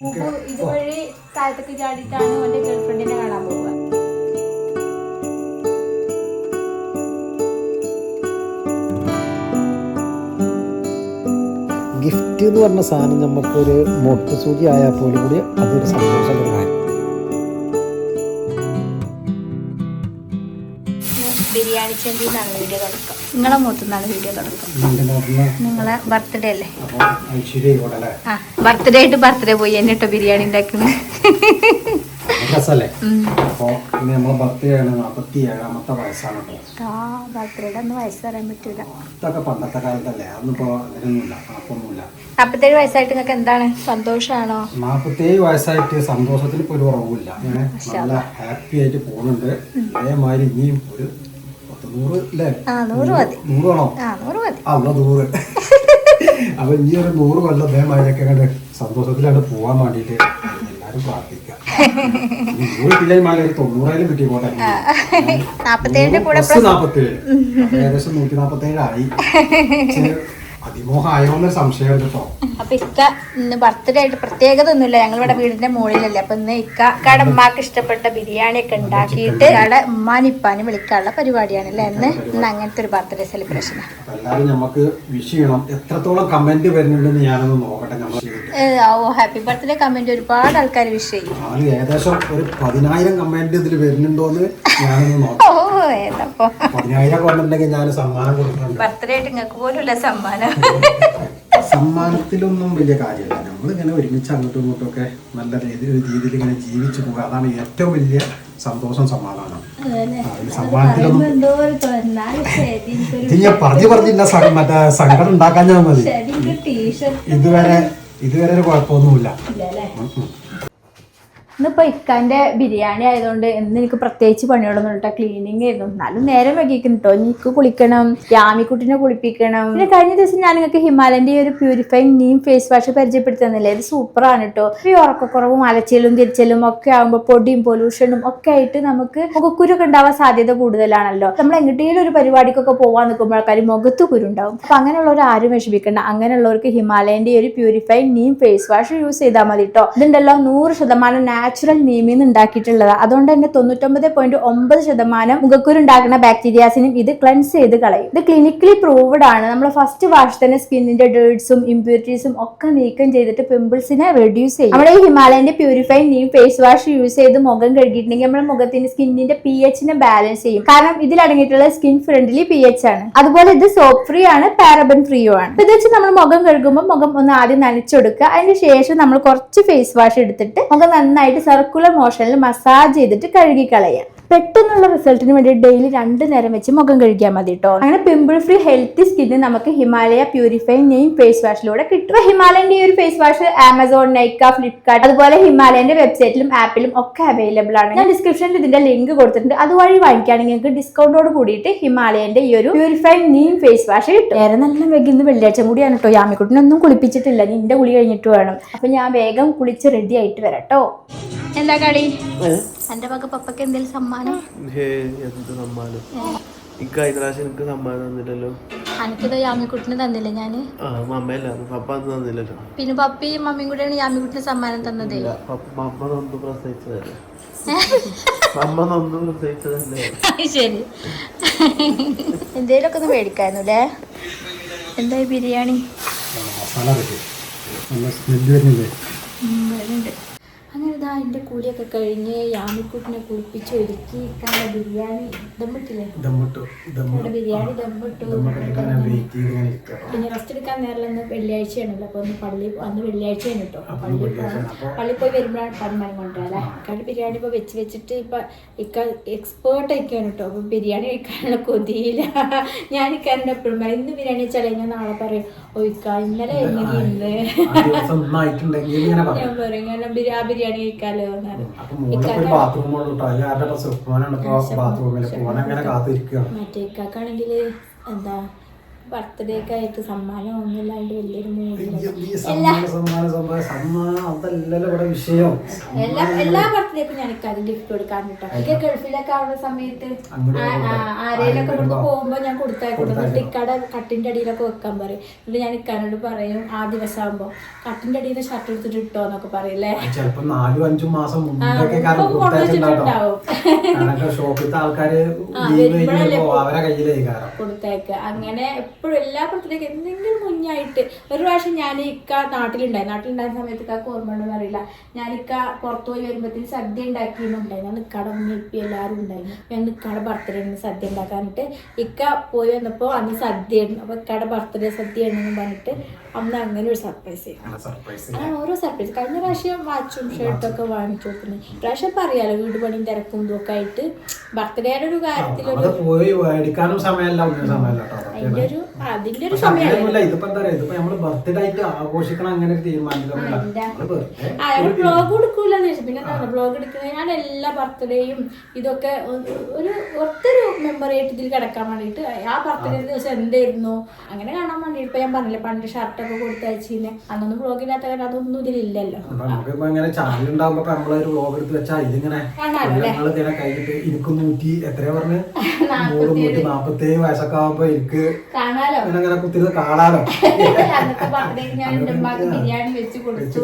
ഇതുവഴി താഴത്തേക്ക് ചാടിയിട്ടാണ് അവന്റെ ഗേൾഫ്രണ്ടിനെ കാണാൻ പോവുക. ഗിഫ്റ്റ് എന്ന് പറഞ്ഞ സാധനം നമുക്കൊരു മൊട്ടുസൂചി ആയാൽ പോലും കൂടി അതൊരു സന്തോഷമുള്ള കാര്യം. ബിരിയാണി നല്ല വീഡിയോ തുടക്കം നിങ്ങളെ മൂത്തുന്നാണ് വീഡിയോ തുടങ്ങുന്നത്. നിങ്ങളെ ബർത്ത്ഡേ അല്ലേ? ആ ബർത്ത്ഡേ ആയിട്ട് ബർത്ത്ഡേ പോയി. എന്നെ കേട്ടോ. ബിരിയാണി ഉണ്ടാക്കുന്നത് വയസ്സായിട്ട് നിങ്ങൾക്ക് എന്താണ്? വയസ്സായിട്ട് സന്തോഷത്തിന് ഒരു കുറവില്ല നല്ല ഹാപ്പി ആയിട്ട് പോകുന്നുണ്ട് അതേമാതിരി ഇനിയും ഒരു അപ്പൊ ഇനി ഒരു നൂറ് കൊല്ലം അതേമാതിരിയൊക്കെ കണ്ട് സന്തോഷത്തിലാണ് പോവാൻ വേണ്ടിട്ട് എല്ലാരും പ്രാർത്ഥിക്കുക ഇനി നൂറ് ഒരു തൊണ്ണൂറായാലും കിട്ടി പോട്ടെ. നാപ്പത്തേഴ്. ഏകദേശം നൂറ്റി നാപ്പത്തേഴ് സംശയം കേട്ടോ അപ്പൊ ഇക്ക ഇന്ന് ബർത്ത്ഡേ ആയിട്ട് പ്രത്യേകത ഒന്നുമില്ല ഞങ്ങൾ ഇവിടെ വീടിന്റെ മുകളിലല്ലേ. അപ്പൊ ഇന്ന് ഇക്ക ഇക്കയുടെ ഉമ്മാക്ക് ഇഷ്ടപ്പെട്ട ബിരിയാണി ഒക്കെ ഉണ്ടാക്കിയിട്ട് അവിടെ ഉമ്മാനിപ്പാനും വിളിക്കാനുള്ള പരിപാടിയാണ് അല്ലേ ഇന്ന് ഇന്ന് അങ്ങനത്തെ ഒരു ബർത്ത്ഡേ സെലിബ്രേഷൻ നമുക്ക് വിഷ് ചെയ്യണം. എത്രത്തോളം കമന്റ് വരുന്നുണ്ടെന്ന് ഞാനൊന്ന് നോക്കട്ടെ ഓ ഹാപ്പി ബർത്ത്ഡേ കമന്റ് ഒരുപാട് ആൾക്കാർ വിഷ് ചെയ്യും. ഏകദേശം ഒരു പതിനായിരം കമന്റ് ഇതിൽ വരുന്നുണ്ടോന്ന് ഞാനൊന്ന് നോക്കാം. ഓ ഏതപ്പോ. പതിനായിരം ഞാൻ സമ്മാനം കൊടുക്കുന്നുണ്ട് ബർത്ത്ഡേ ആയിട്ട് നിങ്ങൾക്ക് പോലും സമ്മാനം. സമ്മാനത്തിലൊന്നും വലിയ കാര്യമില്ല. നമ്മളിങ്ങനെ ഒരുമിച്ച് അങ്ങോട്ടും ഇങ്ങോട്ടും ഒക്കെ നല്ല രീതിയിൽ ഒരു രീതിയിൽ ഇങ്ങനെ ജീവിച്ചു പോകുക. അതാണ് ഏറ്റവും വലിയ സന്തോഷം സമാധാനം സമ്മാനത്തിലൊന്നും ഇത് ഞാൻ പറഞ്ഞു പറഞ്ഞില്ല മറ്റേ സങ്കടം ഉണ്ടാക്കാൻ ഞാൻ മതി ഇതുവരെ ഇതുവരെ ഒരു കുഴപ്പമൊന്നുമില്ല. ഇല്ലല്ലേ ഉം, ഉം. ഇന്നിപ്പോ ഇക്കാന്റെ ബിരിയാണി ആയതുകൊണ്ട് ഇന്ന് എനിക്ക് പ്രത്യേകിച്ച് പണിയോടൊന്നും കേട്ടോ ക്ലീനിങ് ആയിരുന്നു. എന്നാലും നേരം വൈകിക്കുന്നു കേട്ടോ എനിക്ക് കുളിക്കണം. യാമിക്കുട്ടിനെ കുളിപ്പിക്കണം. പിന്നെ കഴിഞ്ഞ ദിവസം ഞാൻ നിങ്ങൾക്ക് ഹിമാലയന്റെ ഒരു പ്യൂരിഫൈങ് നീം ഫേസ് വാഷ് പരിചയപ്പെടുത്തി തന്നില്ലേ? ഇത് സൂപ്പറാണ് കേട്ടോ ഈ ഉറക്കക്കുറവും അലച്ചിലും തിരിച്ചലും ഒക്കെ ആകുമ്പോൾ പൊടിയും പൊല്യൂഷനും ഒക്കെ ആയിട്ട് നമുക്ക് മുഖക്കുരൊക്കെ ഉണ്ടാവാൻ സാധ്യത കൂടുതലാണല്ലോ. നമ്മൾ എങ്ങോട്ടേലും ഒരു പരിപാടിക്കൊക്കെ പോകാൻ നിൽക്കുമ്പോഴേക്കാരും മുഖത്ത് കുരുണ്ടാവും അപ്പൊ അങ്ങനെയുള്ളവർ ആരും വിഷമിക്കണ്ട. അങ്ങനെയുള്ളവർക്ക് ഹിമാലയന്റെ ഒരു purify neem face wash use ചെയ്താൽ മതി കേട്ടോ ഇതുണ്ടല്ലോ നൂറ് ശതമാനം നാച്ചുറൽ നീമിൽ നിന്ന് ഉണ്ടാക്കിയിട്ടുള്ളത് അതുകൊണ്ട് തന്നെ തൊണ്ണൂറ്റൊമ്പത് പോയിന്റ് ഒമ്പത് ശതമാനം മുഖക്കുരുണ്ടാക്കുന്ന ബാക്ടീരിയാസിനും ഇത് ക്ലെൻസ് ചെയ്ത് കളയും. ഇത് ക്ലിനിക്കലി പ്രൂവ്ഡ് ആണ്. നമ്മൾ ഫസ്റ്റ് വാഷ് തന്നെ സ്കിന്നിന്റെ ഡേർട്സും ഇമ്പ്യൂരിറ്റീസും ഒക്കെ നീക്കം ചെയ്തിട്ട് പിമ്പിൾസിനെ റെഡ്യൂസ് ചെയ്യും. നമ്മുടെ ഈ ഹിമാലയന്റെ purify neem face wash use ചെയ്ത് മുഖം കഴുകിയിട്ടുണ്ടെങ്കിൽ നമ്മുടെ മുഖത്തിന്റെ സ്കിന്നിന്റെ പി എച്ചിനെ ബാലൻസ് ചെയ്യും. കാരണം ഇതിൽ അടങ്ങിയിട്ടുള്ള സ്കിൻ ഫ്രണ്ട്ലി പി എച്ച് ആണ്. അതുപോലെ ഇത് സോപ്പ് ഫ്രീ ആണ് പാരബൻ ഫ്രീയും ആണ്. ഇത് വെച്ച് നമ്മൾ മുഖം കഴുകുമ്പോൾ മുഖം ഒന്ന് ആദ്യം നനച്ചെടുക്കുക. അതിന് ശേഷം നമ്മൾ കുറച്ച് ഫേസ് വാഷ് എടുത്തിട്ട് മുഖം നന്നായിട്ട് സർക്കുലർ മോഷനിൽ മസാജ് ചെയ്തിട്ട് കഴുകി കളയുക പെട്ടെന്നുള്ള റിസൾട്ടിന് വേണ്ടി ഡെയിലി രണ്ട് നേരം വെച്ച് മുഖം കഴിക്കാൻ മതി കേട്ടോ അങ്ങനെ പിമ്പിൾ ഫ്രീ ഹെൽത്തി സ്കിന്ന് നമുക്ക് ഹിമാലയ പ്യൂരിഫൈ നെയിം ഫേസ് വാഷിലൂടെ കിട്ടും. ഹിമാലയന്റെ ഈ ഒരു face wash Amazon Nykaa Flipkart അതുപോലെ ഹിമാലയന്റെ വെബ്സൈറ്റിലും ആപ്പിലും ഒക്കെ അവൈലബിൾ ആണ്. ഞാൻ ഡിസ്ക്രിപ്ഷനിൽ ഇതിന്റെ ലിങ്ക് കൊടുത്തിട്ടുണ്ട്. അതുവഴി വാങ്ങിക്കുകയാണെങ്കിൽ നിങ്ങൾക്ക് ഡിസ്കൗണ്ടോട് കൂടിയിട്ട് ഹിമാലയന്റെ ഈ ഒരു പ്യൂരിഫൈ നെയിം ഫേസ് വാഷ് കിട്ടും. വേറെ നല്ല വെഗിന്ന് വെള്ളിയാഴ്ച കൂടിയാണ് കേട്ടോ യാമിക്കുട്ടിനൊന്നും കുളിപ്പിച്ചിട്ടില്ല. നിന്റെ കുളി കഴിഞ്ഞിട്ട് വേണം. അപ്പൊ ഞാൻ വേഗം കുളിച്ച് റെഡി ആയിട്ട് വരാട്ടോ എന്താ കളി? എന്റെ മക പപ്പക്ക് എന്തെങ്കിലും സമ്മാനം? എന്ത് സമ്മാനം? ഈ കഴിഞ്ഞ പ്രാവശ്യം എനിക്ക് സമ്മാനം തന്നില്ലല്ലോ. എനിക്കിത് യാമിക്കുട്ടിന് തന്നില്ല ഞാൻ? ആ മമ്മയല്ല പപ്പ അത് തന്നില്ലല്ലോ. പിന്നെ പപ്പയും മമ്മിയും കൂടെയാണ് യാമിക്കുട്ടിന് സമ്മാനം തന്നത്. മമ്മ പ്രസവിച്ചതല്ലേ? മമ്മ പ്രസവിച്ചതല്ലേ? ശരി. എന്തേലൊക്കെ ഒന്ന് മേടിക്കായിരുന്നു അല്ലേ എന്തായി ബിരിയാണി? മസാല വരുന്നുണ്ട്. അങ്ങനെ ഇതാ എന്റെ കൂലിയൊക്കെ കഴിഞ്ഞ് യാമിക്കുട്ടിനെ കുളിപ്പിച്ച് ഒരുക്കി ബിരിയാണി ദമ്മിട്ടില്ലേ? ദമ്മിട്ടു ദമ്മ് ഇവിടെ ബിരിയാണി ദമ്മിട്ടു. പിന്നെ റെസ്റ്റ് എടുക്കാൻ നേരം ഇന്ന് വെള്ളിയാഴ്ചയാണല്ലോ അപ്പോൾ ഒന്ന് പള്ളി അന്ന് വെള്ളിയാഴ്ചയാണ് കേട്ടോ പള്ളി. പള്ളി പോയി വരുമ്പോഴാണ് പരമാനം കൊണ്ടുവരാം ഇക്കാണ്ട് ബിരിയാണി ഇപ്പോൾ വെച്ച് വെച്ചിട്ട് ഇപ്പം ഇക്ക എക്സ്പേർട്ട് ഒക്കെയാണ് കേട്ടോ അപ്പം ബിരിയാണി കഴിക്കാനുള്ള കൊതിയില്ല. ഞാൻ ഇക്കാരന്റെ എപ്പോഴും പറയാം ഇന്ന് ബിരിയാണി വെച്ചാൽ ഞാൻ നാളെ പറയും? ഓ ഇക്ക ഇന്നലെ എങ്ങനെ ആ ദിവസം ഒന്നായിട്ടുണ്ടെങ്കിൽ ഇങ്ങനെ ഞാൻ പറയാം. ബിരിയാണി ബിരിയാ ബിരിയാണി കഴിക്കാലോ മറ്റേ ഇക്കാക്കാണെങ്കിൽ എന്താ ബർത്ത്ഡേ ഒക്കെ ആയിട്ട് സമ്മാനം ഒന്നുമില്ലാണ്ട് വലിയൊരു എല്ലാ എല്ലാ ബർത്ത്ഡേക്കും ഞാൻ ഇക്കാര്യം ഗിഫ്റ്റ് കൊടുക്കാൻ കിട്ടും എനിക്ക് ഗൾഫിലൊക്കെ ആവുന്ന സമയത്ത് അങ്ങോട്ട് കൊടുത്ത് ആ- പോകുമ്പോ ഞാൻ കൊടുത്തേക്കും എന്നിട്ട് ഇക്കടെ കട്ടിന്റെ അടിയിലൊക്കെ വെക്കാൻ പറയും. എന്നിട്ട് ഞാൻ ഇക്കാനോട് പറയും ആ ദിവസം ആകുമ്പോ കട്ടിന്റെ അടിയിൽ ഷർട്ട് എടുത്തിട്ട് ഇട്ടോ എന്നൊക്കെ പറയില്ലേ ചിലപ്പോ നാലും അഞ്ചും മാസം കാരണം ഷോപ്പിലത്തെ ആൾക്കാര് കൊടുത്തേക്ക്. അങ്ങനെ എപ്പോഴും എല്ലാ പ്രത്യേക എന്തെങ്കിലും കുഞ്ഞായിട്ട് ഒരു പ്രാവശ്യം ഞാൻ ഇക്ക നാട്ടിലുണ്ടായി. നാട്ടിലുണ്ടായ സമയത്ത് ഇക്കാക്ക് ഓർമ്മ ഉണ്ടെന്ന് അറിയില്ല. ഞാനിക്ക പുറത്തു പോയി വരുമ്പോഴത്തേന് സദ്യ ഉണ്ടാക്കിയിട്ടുണ്ടായിരുന്നു നിക്കാടെ ഉമ്മ ഇപ്പി എല്ലാവരും ഉണ്ടായിരുന്നു ഞാൻ നിക്കാടെ ബർത്ത്ഡേ സദ്യ ഉണ്ടാക്കാനിട്ട് ഇക്ക പോയി വന്നപ്പോൾ അന്ന് സദ്യ ആയിരുന്നു. അപ്പോൾ ഇക്കയുടെ ബർത്ത്ഡേ സദ്യ ആണെന്ന് പറഞ്ഞിട്ട് അന്ന് അങ്ങനെ ഒരു സർപ്രൈസ് ചെയ്യും അങ്ങനെ ഓരോ സർപ്രൈസ് കഴിഞ്ഞ പ്രാവശ്യം വാച്ചും ഷർട്ടൊക്കെ വാങ്ങിച്ചു കൊടുക്കുന്നത് പ്രാവശ്യം പറയാലോ വീട് പണിയും തിരക്കും ഇതൊക്കെ ആയിട്ട്. ബർത്ത്ഡേയുടെ ഒരു കാര്യത്തിലൊരു കേട്ടോ. അതിന്റെ ഒരു ഒരു ബ്ലോഗ് എടുക്കൂല പിന്നെ ബ്ലോഗ് എടുക്കുന്നത് ഞാൻ എല്ലാ ബർത്ത്ഡേയും ഇതൊക്കെ ഒരു- ഒത്തൊരു മെമ്മറി ആയിട്ട് ഇതിൽ കിടക്കാൻ വേണ്ടിയിട്ട് ആ ബർത്ത്ഡേ ദിവസം എന്തായിരുന്നു? അങ്ങനെ കാണാൻ വേണ്ടിയിട്ട് ഇപ്പൊ ഞാൻ പറഞ്ഞില്ല പണ്ട് ഷർട്ടൊക്കെ കൊടുത്തയച്ചിന്നെ അന്നൊന്നും ബ്ലോഗ് ഇല്ലാത്ത കാരണം അതൊന്നും ഇതിലില്ലല്ലോ. അപ്പൊ നമുക്കിപ്പോ ഇങ്ങനെ ചാനൽ ഉണ്ടാകുമ്പോ നമ്മളൊരു എടുത്ത് വെച്ചാൽ ഇതിങ്ങനെ ഇങ്ങനെ കഴിഞ്ഞിട്ട് എനിക്ക് നൂറ്റി എത്രയാ പറഞ്ഞു? നൂറ് നൂറ്റി നാപ്പത്തി ഏഴ് വയസ്സൊക്കെ ആകുമ്പോ എനിക്ക് ഇങ്ങനെ കാണാലോ? ബിരിയാണി വെച്ച് കൊടുത്തു.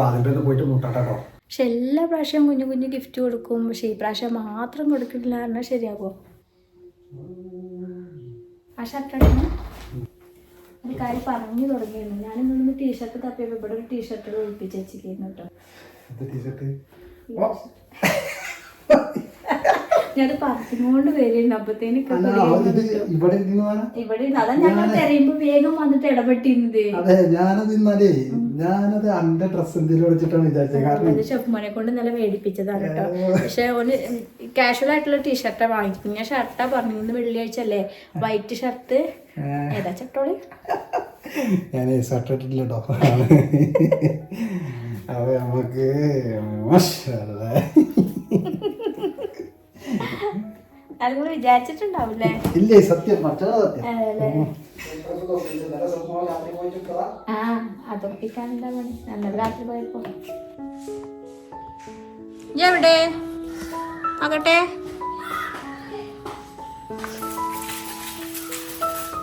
പറഞ്ഞിട്ട് പോയിട്ട് മുട്ടട്ടോ. പക്ഷെ എല്ലാ പ്രാവശ്യം കുഞ്ഞു കുഞ്ഞു ഗിഫ്റ്റ് കൊടുക്കും. പക്ഷെ ഈ പ്രാവശ്യം മാത്രം കൊടുക്കില്ല പറഞ്ഞാൽ ശരിയാകുമോ ആ ഷർട്ട് ഒരു കാര്യം പറഞ്ഞു തുടങ്ങിയിരുന്നു. ഞാൻ ഇന്നൊന്ന് ടീഷർട്ട് തപ്പിയപ്പോൾ ഇവിടെ ഒരു ടീഷർട്ട് ഒളിപ്പിച്ച് വെച്ചിരിക്കുന്നു കേട്ടോ. ഞാനത് പറഞ്ഞുകൊണ്ട് വരുന്നുണ്ട് അപ്പത്തേന് ഇവിടെ അതാ ഞങ്ങൾ തെരയുമ്പോ വേഗം വന്നിട്ട് ഇടപെട്ടിരുന്നത്. അതെ ഞാനത് ഇന്നാലേ ഞാനത് അന്റെ ഡ്രസ് എന്തെങ്കിലും വെച്ചിട്ടാണ് വിചാരിച്ചത്. കാരണം ഷെഫ്മാനെ കൊണ്ട് നല്ല മേടിപ്പിച്ചതാണ് കേട്ടോ പക്ഷെ ഓന് കാഷ്വൽ ആയിട്ടുള്ള ടീഷർട്ടാ വാങ്ങിച്ചു ഞാൻ ഷർട്ടാ പറഞ്ഞു ഇന്ന് വെള്ളിയാഴ്ച അല്ലേ? വൈറ്റ് ഷർട്ട് ഏതാ ചട്ടോളി? ഞാൻ ഷർട്ട് ഇട്ടിട്ടില്ല അത് നമുക്ക് മാഷാഅല്ലാ. വിചാരിച്ചിട്ടുണ്ടാവില്ലേ? ഇല്ലേ സത്യം. മറ്റേ സത്യം. ആ അതൊപ്പിക്കാൻ എന്താ പണി? നല്ലത് രാത്രി പോയപ്പോ. എവിടെ? ആകട്ടെ.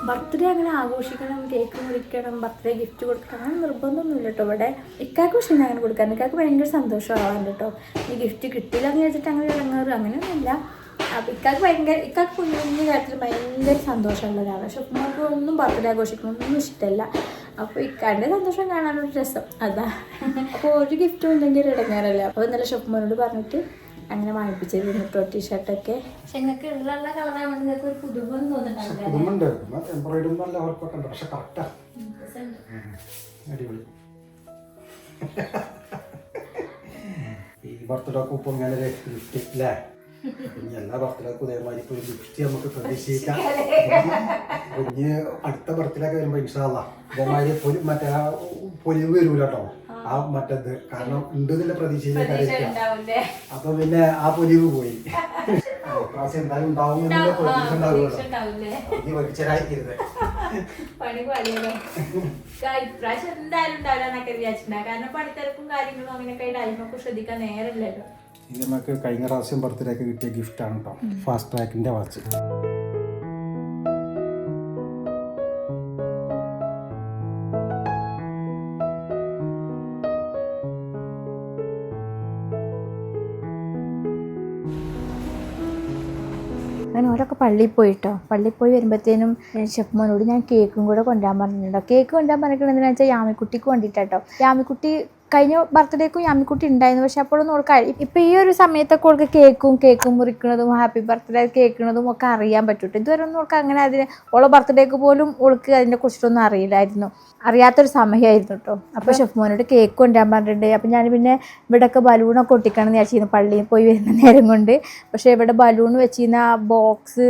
ബർത്ത്ഡേ അങ്ങനെ ആഘോഷിക്കണം കേക്ക് മുറിക്കണം ബർത്ത്ഡേ ഗിഫ്റ്റ് കൊടുക്കണം അങ്ങനെ നിർബന്ധമൊന്നുമില്ല കേട്ടോ. ഇവിടെ ഇക്കാക്ക് പക്ഷേ ഞാൻ അങ്ങനെ കൊടുക്കാൻ ഇക്കാക്ക് ഭയങ്കര സന്തോഷമാവാൻ കേട്ടോ. ഈ ഗിഫ്റ്റ് കിട്ടില്ല എന്ന് വെച്ചിട്ട് അങ്ങനെ ഇറങ്ങാറ് അങ്ങനെയൊന്നുമില്ല. അപ്പം ഇക്കാക്ക് ഭയങ്കര ഇക്കാക്ക് കുഞ്ഞു കുഞ്ഞു കാര്യത്തിൽ ഭയങ്കര സന്തോഷമുള്ള ഒരാളാണ് പക്ഷെ ഉമ്മക്ക് ഒന്നും ബർത്ത്ഡേ ആഘോഷിക്കണം ഒന്നും ഇഷ്ടമല്ല. അപ്പോൾ ഇക്കാന്റെ സന്തോഷം കാണാനൊരു രസം. അതാ. അപ്പോൾ ഒരു ഗിഫ്റ്റും ഇല്ലെങ്കിൽ ഇടങ്ങാറല്ല? അപ്പോൾ ഇന്നലെ ഷോപ്പ്മാനോട് പറഞ്ഞിട്ട് അങ്ങനെ വാങ്ങിപ്പിച്ചിരുന്നു കേട്ടോ ടീഷർട്ടൊക്കെ. പക്ഷെ നിങ്ങൾക്ക് ഉള്ള കളറാണ് നിങ്ങൾക്ക് ഒരു പുതുമൊന്നും ഈ ബർത്ത്ഡേക്ക് ഇപ്പൊ ഇങ്ങനെ ഒരു ഗിഫ്റ്റ് അല്ലേ എല്ലാ ബർത്ത്ഡേക്കും ഇതേമാതിരി ഇപ്പൊ ഒരു ഗിഫ്റ്റ് നമുക്ക് പ്രതീക്ഷിക്കാം. ഇനി അടുത്ത ബർത്ത്ഡേക്ക് വരുമ്പോ ഇൻഷാല്ല ഇതേമാതിരി പൊലി മറ്റേ ആ പൊലിവ് വരൂല കേട്ടോ ആ. മറ്റേത് കാരണം ഉണ്ട് എന്നുള്ള പ്രതീക്ഷയിലേക്ക് അറിയിക്കാം അപ്പൊ പിന്നെ ആ പൊലിവ് പോയി. പ്രാവശ്യം എന്തായാലും ഉണ്ടാവും എന്നുള്ള പ്രതീക്ഷ ഉണ്ടാവുമല്ലോ ഉണ്ടാവില്ലേ ഈ വലിച്ചരായിരിക്കരുത് പണി പണിയല്ലോ ഇപ്രാവശ്യം എന്തായാലും ഉണ്ടാവില്ല എന്നൊക്കെ വിചാരിച്ചിട്ടുണ്ടാവും കാരണം പണിത്തിരക്കും കാര്യങ്ങളും അങ്ങനെയൊക്കെ ആയിട്ട് അതിനൊക്കെ ശ്രദ്ധിക്കാൻ നേരമില്ലല്ലോ. ഇത് നമുക്ക് കഴിഞ്ഞ പ്രാവശ്യം ബർത്ത്ഡേക്ക് കിട്ടിയ ഗിഫ്റ്റാണ് കേട്ടോ ഫാസ്റ്റ് ട്രാക്കിന്റെ വാച്ച് അങ്ങനെ ഓരൊക്കെ പള്ളിയിൽ പോയിട്ടോ പള്ളിയിൽ പോയി വരുമ്പോഴത്തേനും ഷെഫ് മോനോട് ഞാൻ കേക്കും കൂടെ കൊണ്ടുവരാൻ പറഞ്ഞിട്ടുണ്ടോ കേക്ക് കൊണ്ടുവരാൻ പറഞ്ഞിട്ടുണ്ടെന്ന് വെച്ചാൽ യാമിക്കുട്ടിക്ക് വേണ്ടിയിട്ടോ യാമിക്കുട്ടി കഴിഞ്ഞ ബർത്ത്ഡേക്കും യാമിക്കുട്ടി ഉണ്ടായിരുന്നു. പക്ഷെ അപ്പോഴൊന്നും ഓൾക്ക് ഇപ്പൊ ഈ ഒരു സമയത്തൊക്കെ ഓൾക്ക് കേക്കും കേക്കും മുറിക്കുന്നതും ഹാപ്പി ബർത്ത്ഡേ കേൾക്കുന്നതും ഒക്കെ അറിയാൻ പറ്റൂട്ടോ. ഇതുവരെ ഒന്നും ഓൾക്ക് അങ്ങനെ അതിന് ഓളെ ബർത്ത്ഡേക്ക് പോലും ഓൾക്ക് അതിനെ കുറിച്ചിട്ടൊന്നും അറിയില്ലായിരുന്നു. അറിയാത്തൊരു സമയമായിരുന്നു കേട്ടോ അപ്പോൾ ഷെഫ് മോനോട് കേക്ക് കൊണ്ടുവരാൻ പറഞ്ഞിട്ടുണ്ട്. അപ്പം ഞാൻ പിന്നെ ഇവിടെയൊക്കെ ബലൂണൊക്കെ ഒട്ടിക്കണം എന്ന് വിചാരിച്ചിരുന്നു. പള്ളിയിൽ പോയി വരുന്ന നേരം കൊണ്ട്. പക്ഷേ ഇവിടെ ബലൂൺ വെച്ചിരുന്ന ആ ബോക്സ്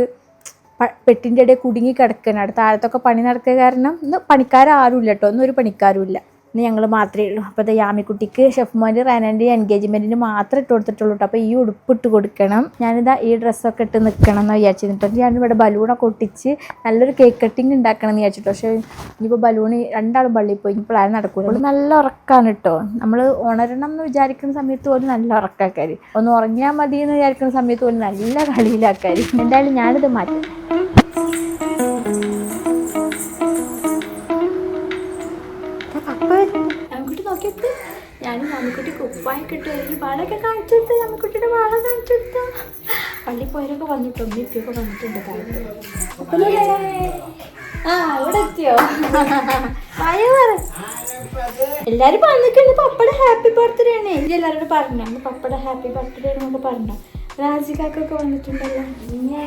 പെട്ടിന്റെ ഇടയിൽ കുടുങ്ങി കിടക്കണം. താഴത്തൊക്കെ പണി നടക്കുക കാരണം ഇന്ന് പണിക്കാരും ഇല്ല കേട്ടോ ഒന്നും ഒരു പണിക്കാരും ഇല്ല ഇന്ന് ഞങ്ങൾ മാത്രമേ ഉള്ളൂ. അപ്പോൾ അത് യാമിക്കുട്ടിക്ക് ഷെഫ് റാനാന്റെ എൻഗേജ്മെന്റിന് മാത്രം ഇട്ട് കൊടുത്തിട്ടുള്ളൂ അപ്പോൾ ഈ ഉടുപ്പ് ഇട്ട് കൊടുക്കണം. ഞാനിതാ ഈ ഡ്രസ്സൊക്കെ ഇട്ട് നിൽക്കണം എന്ന് വിചാരിച്ചിരുന്നു കേട്ടോ ഞാനിവിടെ ബലൂണൊക്കെ ഒട്ടിച്ച് നല്ലൊരു കേക്ക് കട്ടിങ് ഉണ്ടാക്കണം എന്ന് വിചാരിച്ചു പക്ഷേ ഇനിയിപ്പോൾ ബലൂൺ രണ്ടാളും പള്ളിയിൽ പോയി. ഇനി പ്ലാൻ നടക്കൂല. അവൾ നല്ല ഉറക്കാണ് കേട്ടോ നമ്മൾ ഉണരണം എന്ന് വിചാരിക്കുന്ന സമയത്ത് പോലും നല്ല ഉറക്കാക്കാർ ഒന്ന് ഉറങ്ങിയാൽ മതി എന്ന് വിചാരിക്കുന്ന സമയത്ത് പോലും നല്ല കളിയിലാക്കാർ എന്തായാലും ഞാനിത് മാറ്റും. ഞാനും അമ്മക്കുട്ടി കുപ്പായി കിട്ടും എനിക്ക് വളയൊക്കെ കാണിച്ചു കൊടുത്തു അമ്മക്കുട്ടിയുടെ വള കാണിച്ചു കൊടുത്തു പള്ളി പോയവരൊക്കെ വന്നിട്ടുണ്ട് കാലത്ത്. ഉപ്പലല്ലേ? ആ ഇവിടെ എത്തിയോ? ആയോ പറ. എല്ലാരും പറഞ്ഞിട്ടുണ്ട് പപ്പയുടെ ഹാപ്പി ബർത്ത്ഡേ ആണ്. എനിക്ക് എല്ലാവരോടും പറഞ്ഞു. അന്ന് പപ്പയുടെ ഹാപ്പി ബർത്ത്ഡേ എന്നൊക്കെ പറഞ്ഞു. രാജികാക്കൊക്കെ വന്നിട്ടുണ്ടല്ലോ. ഞേ.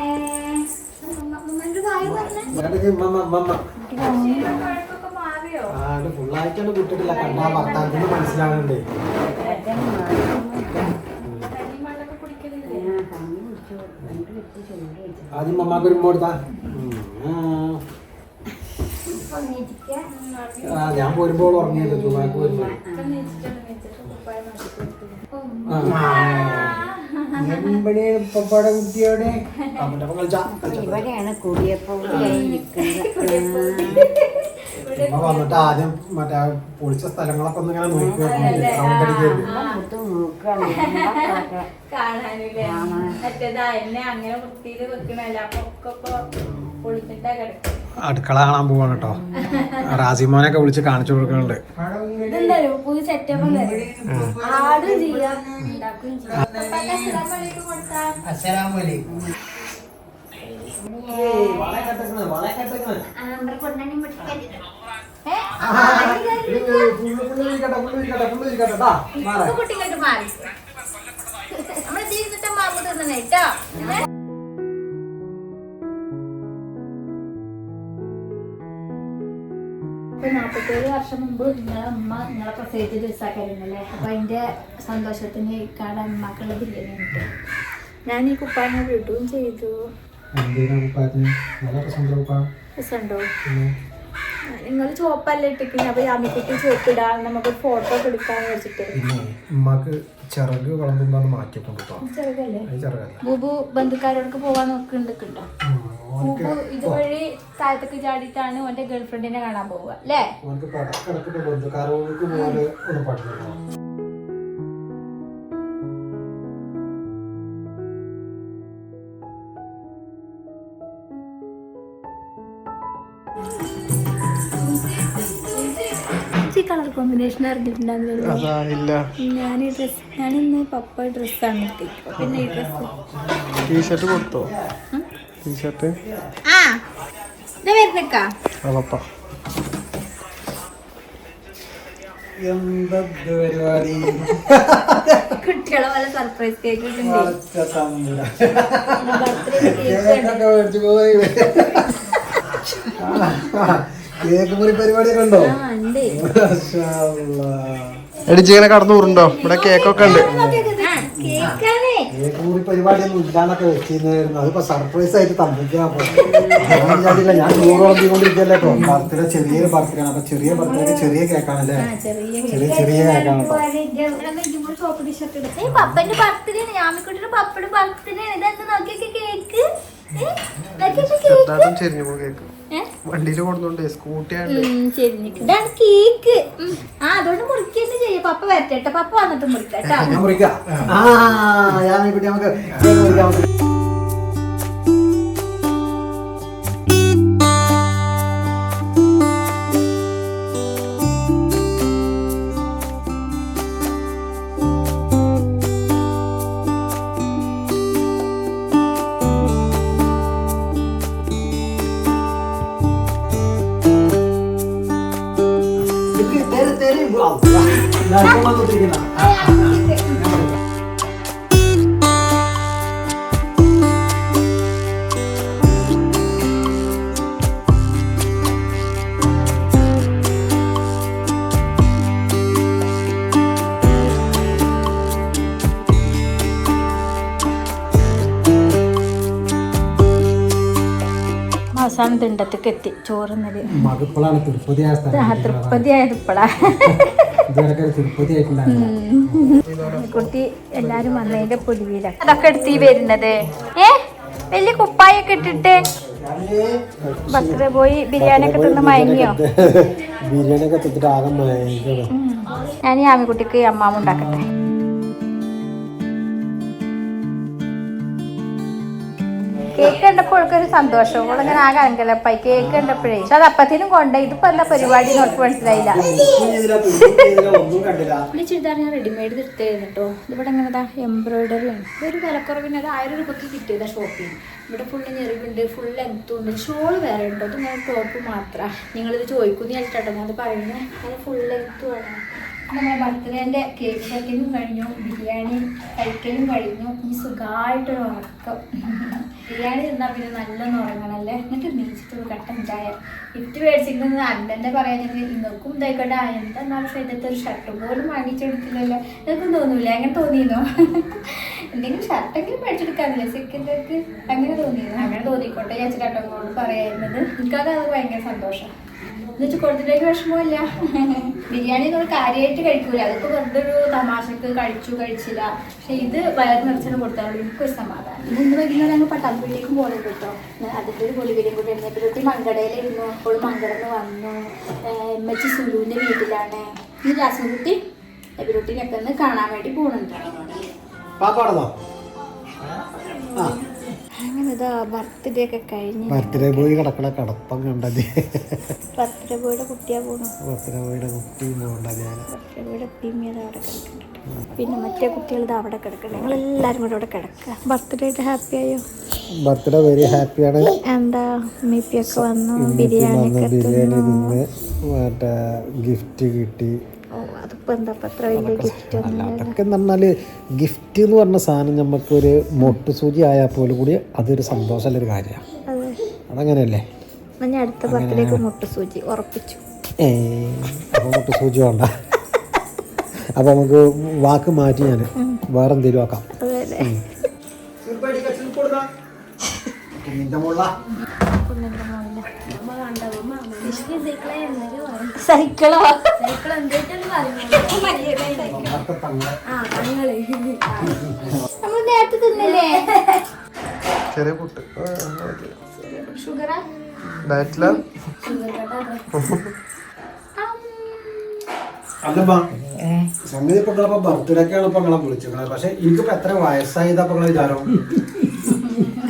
ഉമ്മന്റെ താഴെ പറഞ്ഞേ. ഇങ്ങോട്ടേക്ക് മമ്മ മമ്മ വഴക്കൊക്കെ മാറിയോ ആ ഇത് ഫുള്ളായിട്ടൊന്നും കിട്ടിട്ടില്ല കണ്ടാ ഭർത്താവിന് കുടിക്കലില്ലേ ആദ്യം മമ്മക്ക് ഒരു കൊടുത്താ. ആ. ഞാൻ പോരുമ്പോൾ ഉറങ്ങിയല്ലോ ചുമ്മാക്ക് വരുമ്പോൾ ഇവിടെയാണ് നിൽക്കുന്നത്. ഉമ്മ വന്നിട്ട് ആദ്യം മറ്റേ പൊളിച്ച സ്ഥലങ്ങളൊക്കെ ഒന്ന് ഇങ്ങനെ നോക്കി കാണാനില്ലേ? മറ്റേതാ എന്നെ അങ്ങനെ വൃത്തിയിൽ വെക്കണല്ല? അപ്പൊ പൊളിച്ചിട്ടാ കിടക്കും. അടുക്കള കാണാൻ പോവാണ് കേട്ടോ. റാസിമോനൊക്കെ വിളിച്ച് കാണിച്ചു കൊടുക്കുന്നുണ്ട്. ഇതെന്തായാലും പുതിയ സെറ്റപ്പ് ആടും ചെയ്യാം ഉണ്ടാക്കുകയും ചെയ്യാം പപ്പാക്ക് അസ്സലാമു അലൈക്കും കൊടുത്താ. ഏ? ഇപ്പൊ കുട്ടി ഇങ്ങോട്ട് മാറി നമ്മളെ ജീവിതത്തെ മാമ്പ് തിന്നണേ കേട്ടോ ഇപ്പൊ നാൽപ്പത്തേഴ് വർഷം മുമ്പ് നിങ്ങളെ അമ്മ നിങ്ങളെ പ്രസവിച്ച ദിവസമാക്കായിരുന്നല്ലേ അപ്പൊ അതിന്റെ സന്തോഷത്തിന് ഇക്കാടെ അമ്മക്കുള്ള ഉണ്ട് ഞാൻ ഈ കുപ്പായങ്ങൾ ഇടുകയും ചെയ്തു. രസമുണ്ടോ നിങ്ങൾ ചുവപ്പല്ല ഇട്ടിരിക്കുന്നത്? അപ്പൊ യാമിക്കുട്ടി ചുവപ്പ് നമുക്ക് ഫോട്ടോ എടുക്കാൻ എടുക്കാന്ന് വെച്ചിട്ട് ഉമ്മാക്ക് ചിറക് അത് ചിറകല്ല. ബൂബു ബന്ധുക്കാരോടൊക്കെ പോവാൻ നോക്കുന്നുണ്ട് ബൂബു ഇതുവഴി താഴത്തേക്ക് ചാടിയിട്ടാണ് ഓന്റെ ഗേൾഫ്രണ്ടിനെ കാണാൻ പോവുക അല്ലേ? കോമ്പിനേഷൻ അറിഞ്ഞിട്ടുണ്ടായിരുന്നു ഞാൻ ഈ ഡ്രസ് ഞാൻ ഇന്ന് പപ്പ ഡ്രസ്സാണ് ഇട്ടിരിക്കുക പിന്നെ ഈ ഡ്രസ്സ് ടീഷർട്ട് കൊടുത്തോ? ടീഷർട്ട് ആ ഇത് വരുന്നേക്കാ. അവപ്പ എന്താ പരിപാടി? കുട്ടികളെ പോലെ surprise cake. Birthday cake cake മുറി പരിപാടിയൊക്കെ ഉണ്ടോ? ആ ഉണ്ട്. മാഷാ അല്ലാ. എടിച്ചിങ്ങനെ കടന്നു കൂറുണ്ടോ ഇവിടെ കേക്കൊക്കെ ഉണ്ട്. കേക്ക് മുറി പരിപാടിയൊന്നും ഇല്ലാന്നൊക്കെ വെച്ചിരുന്നായിരുന്നു. അതിപ്പോ സർപ്രൈസ് ആയിട്ട് തന്നിരിക്കാൻ ഞാൻ ഞാൻ നൂറോളത്തിക്കൊണ്ടിരിക്കല്ലേ ഇപ്പൊ. ബർത്ത്ഡേ ചെറിയൊരു ബർത്ത്ഡേ ആണ്. അപ്പൊ ചെറിയ ബർത്ത്ഡേ ചെറിയ കേക്കാണല്ലേ അല്ലേ? ചെറിയ ചെറിയ ചെറിയ കേക്കാണ് പപ്പന്റെ ബർത്ത്ഡേ പപ്പയുടെ ബർത്ത്ഡേ നോക്കിയൊക്കെ കേക്ക്. കേക്ക്. ചെരിഞ്ഞു? വണ്ടിയിൽ കൊണ്ടുണ്ട് സ്കൂട്ടി ഇതാണ് കേക്ക്. ആ അതുകൊണ്ട് മുറിക്കുന്നു ചെയ്യ. പപ്പ വരട്ടെ പപ്പ വന്നിട്ട് മുറിക്കാം. അവസാനം തിണ്ടത്തേക്ക് എത്തി ചോറുന്നത് മകപ്പോഴാണ് തിരുപ്പതി തിരുപ്പതി ആയിട്ടുണ്ടായിരുന്നു. കുട്ടി എല്ലാരും വന്നതിന്റെ പൊടിയില അതൊക്കെ എടുത്തി വരുന്നത്. ഏ വലിയ കുപ്പായൊക്കെ ഇട്ടിട്ട്. ബർത്ത്ഡേ പോയി ബിരിയാണി ഒക്കെ തിന്ന് മയങ്ങിയോ? ബിരിയാണി ഒക്കെ. ഞാൻ ഈ ആമിക്കുട്ടിക്ക് അമ്മാമ ഉണ്ടാക്കട്ടെ. കേക്ക് കണ്ടപ്പോൾ ഒരു സന്തോഷം. ഇവിടെ ഇങ്ങനെ ആകെ അങ്കലപ്പായി കേക്ക് കണ്ടപ്പോഴേ. പക്ഷെ അത് അപ്പത്തിനും കൊണ്ട. ഇതിപ്പോ എന്താ പരിപാടി നോക്കി മനസ്സിലായില്ല. ചുരിദാർ ഞാൻ റെഡിമെയ്ഡ് എടുത്തായിരുന്നു കേട്ടോ ഇവിടെ ഇങ്ങനെ എംബ്രോയിഡറി ആണ്. ഒരു വിലക്കുറവിന് അത് ആയിരം രൂപയ്ക്ക് കിട്ടിയതാ ഷോപ്പിൽ ഇവിടെ ഫുള്ള് ഞെറിവുണ്ട് ഫുൾ ലെങ്ത് ഉണ്ട്. ഷോൾ വേറെ ഉണ്ടോ? അത് ഞാൻ ടോപ്പ് മാത്രം. നിങ്ങളിത് ചോദിക്കുന്നു കേട്ടോ ഞാൻ അത് പറയുന്നത് അത് ഫുൾ ലെങ്ത്തും ആണ് നമ്മുടെ ബർത്ത്ഡേന്റെ കേക്ക് കട്ടിങ്ങും കഴിഞ്ഞു ബിരിയാണി കഴിക്കലും കഴിഞ്ഞു. ഇനി സുഖമായിട്ടൊരു ഉറക്കം. ബിരിയാണി തിന്നാൽ പിന്നെ നല്ലൊന്ന് ഉറങ്ങണല്ലേ? എന്നിട്ട് നീച്ചിട്ടൊരു കട്ടൻ ചായ. ഗിഫ്റ്റ് മേടിച്ചിട്ടുണ്ടെന്ന് അന്നെ പറയാൻ ഇങ്ങൾക്കും ഇതായിക്കോട്ടെ എന്താ നാളെ ചെയ്തിട്ട് ഒരു ഷർട്ട് പോലും വാങ്ങിച്ചെടുക്കില്ലല്ലോ നിങ്ങൾക്കും തോന്നൂല? അങ്ങനെ തോന്നിയിരുന്നോ എന്തെങ്കിലും ഷർട്ടെങ്കിലും മേടിച്ചെടുക്കാറില്ലേ സെക്കൻഡർക്ക് അങ്ങനെ തോന്നിയിരുന്നു അങ്ങനെ തോന്നിക്കോട്ടെ ഞാൻ ചേട്ടങ്ങളോട് പറയുന്നത് എനിക്കത് അത് ഭയങ്കര സന്തോഷം. എന്നുവെച്ചാൽ കൊടുത്തിട്ടേക്ക് വിഷമമില്ല. ബിരിയാണി നമ്മൾ കാര്യമായിട്ട് കഴിക്കൂല. അതൊക്കെ വെറുതെ ഒരു തമാശക്ക് കഴിച്ചു കഴിച്ചില്ല. പക്ഷെ ഇത് വയറ് നിറച്ചിട്ട് കൊടുത്താൽ എനിക്കൊരു സമാധാനം. ഇന്ന് വൈകുന്നേരം ഞങ്ങൾ പട്ടാമ്പിട്ടേക്കും പോലെ കേട്ടോ അതിന്റെ ഒരു പൊലിവിലും കൂടി എപ്പിലോട്ടി മങ്കടയിലിരുന്നു അപ്പോൾ മങ്കടന്ന് വന്നു. എമ്മച്ചി സുലുവിന്റെ വീട്ടിലാണ്. ഇന്ന് ജാസ്മിൻകുട്ടി എപ്പിലോട്ടിനൊക്കെ ഒന്ന് കാണാൻ വേണ്ടി പോകുന്നുണ്ട് പാപ്പാടന്നോ? അങ്ങനെ ഇതാ ബർത്ത്ഡേ ഒക്കെ കഴിഞ്ഞ്. ബർത്ത്ഡേ പോയി കിടക്കണ കടപ്പം കണ്ടത്. ബർത്ത്ഡേ ബോയുടെ കുട്ടിയാ പോണു. ബർത്ത്ഡേ പോയിട്ട് കുട്ടി പോകണ്ട ഞാൻ. ബർത്ത്ഡേ ബോയുടെ പിമ്മിയത് അവിടെ കിടക്കുന്നുണ്ട് പിന്നെ മറ്റേ കുട്ടികളത് അവിടെ കിടക്കണം ഞങ്ങൾ എല്ലാവരും കൂടെ അവിടെ കിടക്കുക ബർത്ത്ഡേ ആയിട്ട് ഹാപ്പി ആയോ? ബർത്ത്ഡേ വെരി ഹാപ്പിയാണ് എന്താ? മീപ്പിയൊക്കെ വന്നു ബിരിയാണി ബിരിയാണി മറ്റേ ഗിഫ്റ്റ് കിട്ടി. ഓ അതിപ്പോ എന്താ ഇപ്പൊ അത്ര വലിയ ഗിഫ്റ്റ് അല്ല ഒന്നും അതൊക്കെ എന്ന് പറഞ്ഞാൽ ഗിഫ്റ്റ് എന്ന് പറഞ്ഞ സാധനം നമുക്കൊരു മൊട്ടുസൂചി ആയാൽ പോലും കൂടി അതൊരു സന്തോഷമുള്ളൊരു കാര്യമാണ് അതെ. അതങ്ങനെയല്ലേ? ഞാൻ അടുത്ത മുട്ട സൂചി ഉറപ്പിച്ചു. ഏ അപ്പോൾ മൊട്ടുസൂചി വേണ്ട. അപ്പോൾ നമുക്ക് വാക്ക് മാറ്റി ഞാൻ വേറെ എന്തെങ്കിലും ആക്കാം. അതെ അതെ. സൈക്കിളോ? നമ്മൾ നേരത്തെ തിന്നില്ലേ ചെറിയ പുട്ട് ഷുഗറാ? ഡയറ്റിലാ? അല്ലപ്പാ സംഗതി ഇപ്പൊ നിങ്ങളിപ്പോ ബർത്ത്ഡേക്കാണ് ഇപ്പൊ നിങ്ങളെ വിളിച്ചിരിക്കണത് പക്ഷെ എനിക്കിപ്പോ എത്ര വയസ്സായതാ ഇപ്പൊ നിങ്ങളെ വിചാരം?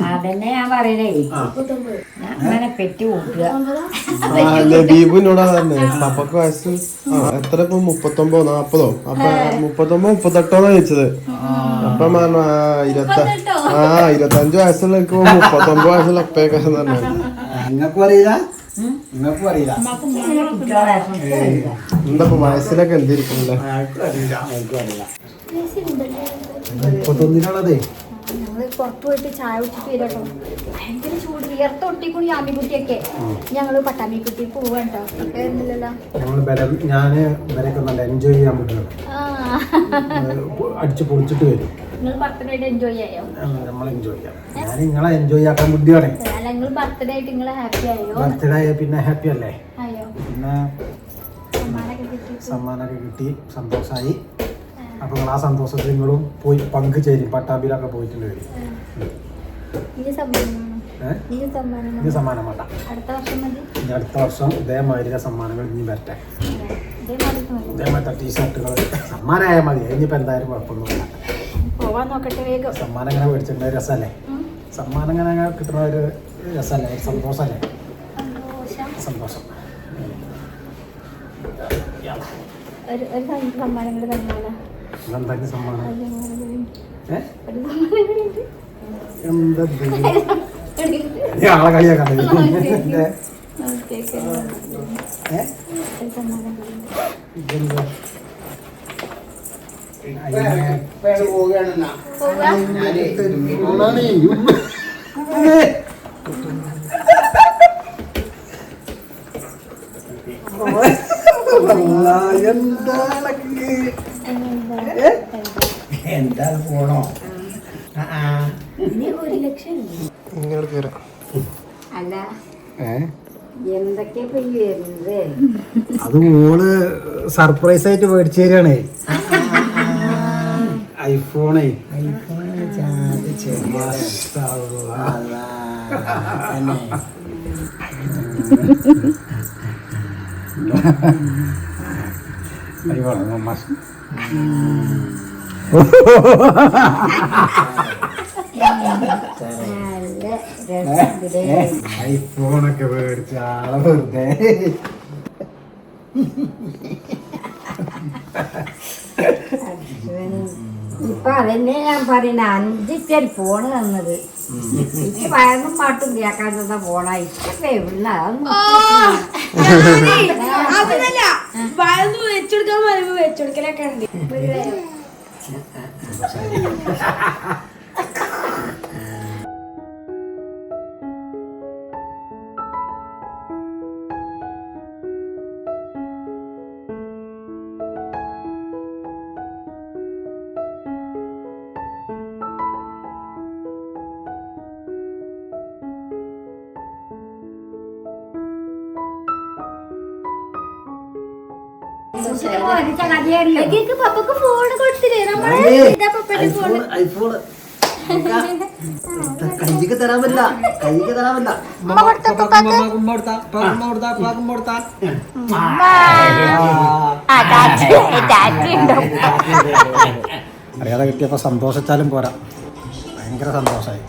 അതന്നെ ഞാൻ പറയണേ. അങ്ങനെ പെറ്റി കൂട്ടുക. അല്ലേ ദീപുനോടാ തന്നെ പപ്പക്ക് വയസ്സ് എത്ര ഇപ്പൊ? മുപ്പത്തൊമ്പതോ നാപ്പതോ? അപ്പൊ മുപ്പത്തൊമ്പത് മുപ്പത്തെട്ടോന്നാ ചോദിച്ചത്. അപ്പൊ പറഞ്ഞു ഇരുപത്തി ആ ഇരുപത്തഞ്ച് വയസ്സുള്ള എനിക്ക് മുപ്പത്തൊമ്പത് വയസ്സുള്ള അപ്പയൊക്കെ തന്നെ നിങ്ങൾക്കും അറിയില്ല? നിങ്ങൾക്കും അറിയില്ല. എന്താ വയസ്സിലൊക്കെ എന്തിരിക്കണല്ലേ ആർക്കും പുറത്ത് പോയിട്ട് ചായ കുടിച്ചിട്ട് വരട്ടോ ഭയങ്കര ചൂട്. വിയർത്ത് ഒട്ടിക്കുണി ആമിക്കുട്ടിയൊക്കെ. ഞങ്ങൾ പട്ടാമ്പിക്കുട്ടി കുട്ടി. കേട്ടോ ഒക്കെ ഒന്നുമില്ലല്ലോ ഞങ്ങൾ ഞാൻ ഇവരൊക്കെ നല്ല എൻജോയ് ചെയ്യാൻ അടിച്ച് പൊളിച്ചിട്ട് വരും. നിങ്ങൾ ബർത്ത്ഡേ ആയിട്ട് എൻജോയ് ആയോ നമ്മൾ എൻജോയ് ചെയ്യാം. ഞാൻ നിങ്ങളെ എൻജോയ് ആക്കാൻ ബുദ്ധിയാണ്. അല്ല നിങ്ങൾ ബർത്ത്ഡേ ആയിട്ട് നിങ്ങൾ ഹാപ്പി ആയോ? ബർത്ത്ഡേ ആയ പിന്നെ ഹാപ്പി അല്ലേ? പിന്നെ കിട്ടി. സമ്മാനമൊക്കെ കിട്ടി. സന്തോഷമായി അപ്പോൾ നിങ്ങൾ ആ സന്തോഷത്തിൽ നിങ്ങളും പോയി പങ്കുചേരും പട്ടാമ്പിയിലൊക്കെ പോയിട്ടുണ്ട് വരും ഇനി സമ്മാനം വേണ്ട അടുത്ത വർഷം മതി. ഇനി അടുത്ത വർഷം ഇതേമാതിരി സമ്മാനങ്ങൾ ഇനി വരട്ടെ. ഇതേ മാതിരി മതി. ഇതേമാതിരി ടീഷർട്ടുകൾ സമ്മാനമായാൽ മതി. ഇനിയിപ്പോൾ എന്തായാലും കുഴപ്പമൊന്നുമില്ല പോവാൻ നോക്കട്ടെ വേഗം. സമ്മാനം ഇങ്ങനെ മേടിച്ചിട്ടുണ്ട് രസമല്ലേ? സമ്മാനം ഇങ്ങനെ കിട്ടുന്ന ഒരു രസമല്ലേ? ഒരു സന്തോഷമല്ലേ? സന്തോഷം. ഒരു സമ്മാനം കൂടെ തന്നാലോ ഇതെന്തായാലും സമ്മാനം. എന്താ ഇത്? ആളെ കളിയാക്കാൻ ഏ ഓക്കേ, ഓക്കേ. ഒരു സമ്മാനം കൂടി ഉണ്ട്. ഇതെന്താ അതിനെ പോവാ? എന്താണ് എന്താ പോണോ? ആ ആ. ഇനി ഒരു ലക്ഷം അല്ല. അത് മോൾ സർപ്രൈസ് ആയിട്ട് മേടിച്ചു തരാണ്. ഐഫോണേ. ഐഫോൺ രസത്തിൽ ഐഫോണൊക്കെ മേടിച്ച ആളെ വെറുതെ. ഇപ്പൊ അതന്നെ ഞാൻ പറയുന്ന അഞ്ചിറ്റൊരു ഫോണ് തന്നത്. എനിക്ക് വയറും പാട്ടും കേൾക്കാത്ത ഫോണാ. ഇഷ്ടപ്പെടുന്ന എവിടുന്ന? വെച്ചെടുക്കാൻ പറയുമ്പോ വെച്ചെടുക്കലൊക്കെ ഉണ്ട്. പപ്പക്ക് ഫോൺ കൊടുത്തില്ലേ നമ്മളെ ഇതാ പപ്പയുടെ ഫോൺ ഐഫോൺ കൈക്ക് തരാൻ പറ്റില്ല. കൈക്ക് തരാൻ പറ്റില്ല. അറിയാതെ കിട്ടിയപ്പോ സന്തോഷിച്ചാലും പോരാ. ഭയങ്കര സന്തോഷമായി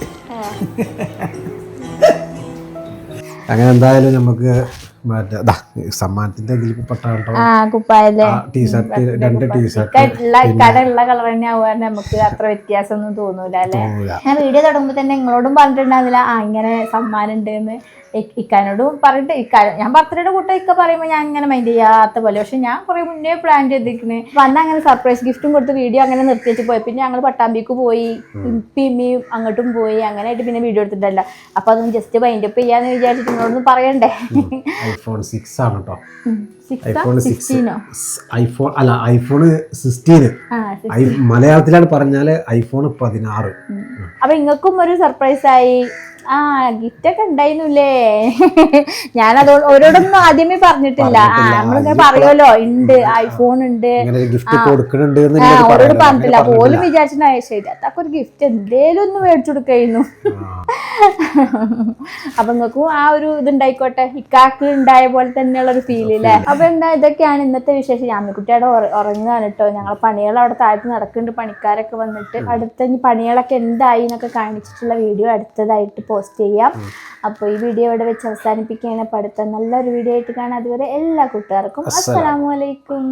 അങ്ങനെ എന്തായാലും നമുക്ക് മറ്റേ സമ്മാനത്തിന്റെ ടീഷർട്ട് രണ്ട് ടീഷർട്ട് നമുക്ക് അത്ര വ്യത്യാസമൊന്നും തോന്നൂല അല്ലെ? ഞാൻ വീഡിയോ തുടങ്ങുമ്പോ തന്നെ നിങ്ങളോടും പറഞ്ഞിട്ടുണ്ടാവില്ല ആ ഇങ്ങനെ സമ്മാനം ഉണ്ട് എന്ന് ഇക്കാനോടും പറഞ്ഞിട്ട് ഇക്ക ഞാൻ ബർത്ത്ഡേയുടെ കൂട്ടം ഇക്ക പറയുമ്പോൾ ഞാൻ അങ്ങനെ മൈൻഡ് ചെയ്യാത്ത പോലെ പക്ഷെ ഞാൻ കുറെ മുന്നേ പ്ലാൻ ചെയ്തിരിക്കുന്നത് വന്ന അങ്ങനെ സർപ്രൈസ് ഗിഫ്റ്റും കൊടുത്ത് വീഡിയോ അങ്ങനെ നിർത്തിച്ച് പോയി. പിന്നെ ഞങ്ങൾ പട്ടാമ്പിക്ക് പോയി പിമ്മിയും അങ്ങോട്ടും പോയി അങ്ങനെ ആയിട്ട് പിന്നെ വീഡിയോ എടുത്തിട്ടല്ല. അപ്പൊ അതൊന്നും ജസ്റ്റ് മൈൻഡപ്പ് ചെയ്യാന്ന് വിചാരിച്ചിട്ട് നിങ്ങളോടൊന്ന് പറയണ്ടേ? ഐഫോൺ സിക്സ് ആണ് കേട്ടോ ഐഫോൺ സിക്സ്? ഐഫോൺ അല്ല ഐഫോൺ സിക്സ്റ്റീന്. മലയാളത്തിലാണ് പറഞ്ഞാൽ ഐഫോൺ പതിനാറ്. അപ്പൊ നിങ്ങൾക്കും ഒരു സർപ്രൈസ് ആയി. ആ ഗിഫ്റ്റ് ഒക്കെ ഉണ്ടായിരുന്നുല്ലേ? ഞാനത് ഓരോടൊന്നും ആദ്യമേ പറഞ്ഞിട്ടില്ല. ആ നമ്മളിങ്ങനെ പറയുമല്ലോ ഉണ്ട് ഐഫോൺ ഉണ്ട്. ഓരോട്. പറഞ്ഞിട്ടില്ല. പോലും വിചാരിച്ചിട്ടുണ്ടായ ശരി അതൊക്കെ ഒരു ഗിഫ്റ്റ് എന്തേലും ഒന്ന് മേടിച്ചു കൊടുക്കായിരുന്നു. അപ്പൊ നിങ്ങൾക്കും ആ ഒരു ഇത് ഉണ്ടായിക്കോട്ടെ. ഇക്കാക്ക് ഉണ്ടായ പോലെ തന്നെയുള്ള ഒരു ഫീൽ അല്ലേ അപ്പൊ എന്താ ഇതൊക്കെയാണ് ഇന്നത്തെ വിശേഷം. ഞാമിക്കുട്ടിയുടെ ഉറങ്ങുകയാണ് കേട്ടോ ഞങ്ങളെ പണികൾ അവിടെ താഴത്ത് നടക്കുന്നുണ്ട് പണിക്കാരൊക്കെ വന്നിട്ട്. അടുത്ത ഇനി പണികളൊക്കെ എന്തായി എന്നൊക്കെ കാണിച്ചിട്ടുള്ള വീഡിയോ അടുത്തതായിട്ട് പോസ്റ്റ് ചെയ്യാം. അപ്പോൾ ഈ വീഡിയോ ഇവിടെ വെച്ച് അവസാനിപ്പിക്കുകയാണ്. പഠിത്തം നല്ലൊരു വീഡിയോ ആയിട്ട് കാണാം. അതുവരെ എല്ലാ കൂട്ടുകാർക്കും അസ്സലാമു അലൈക്കും.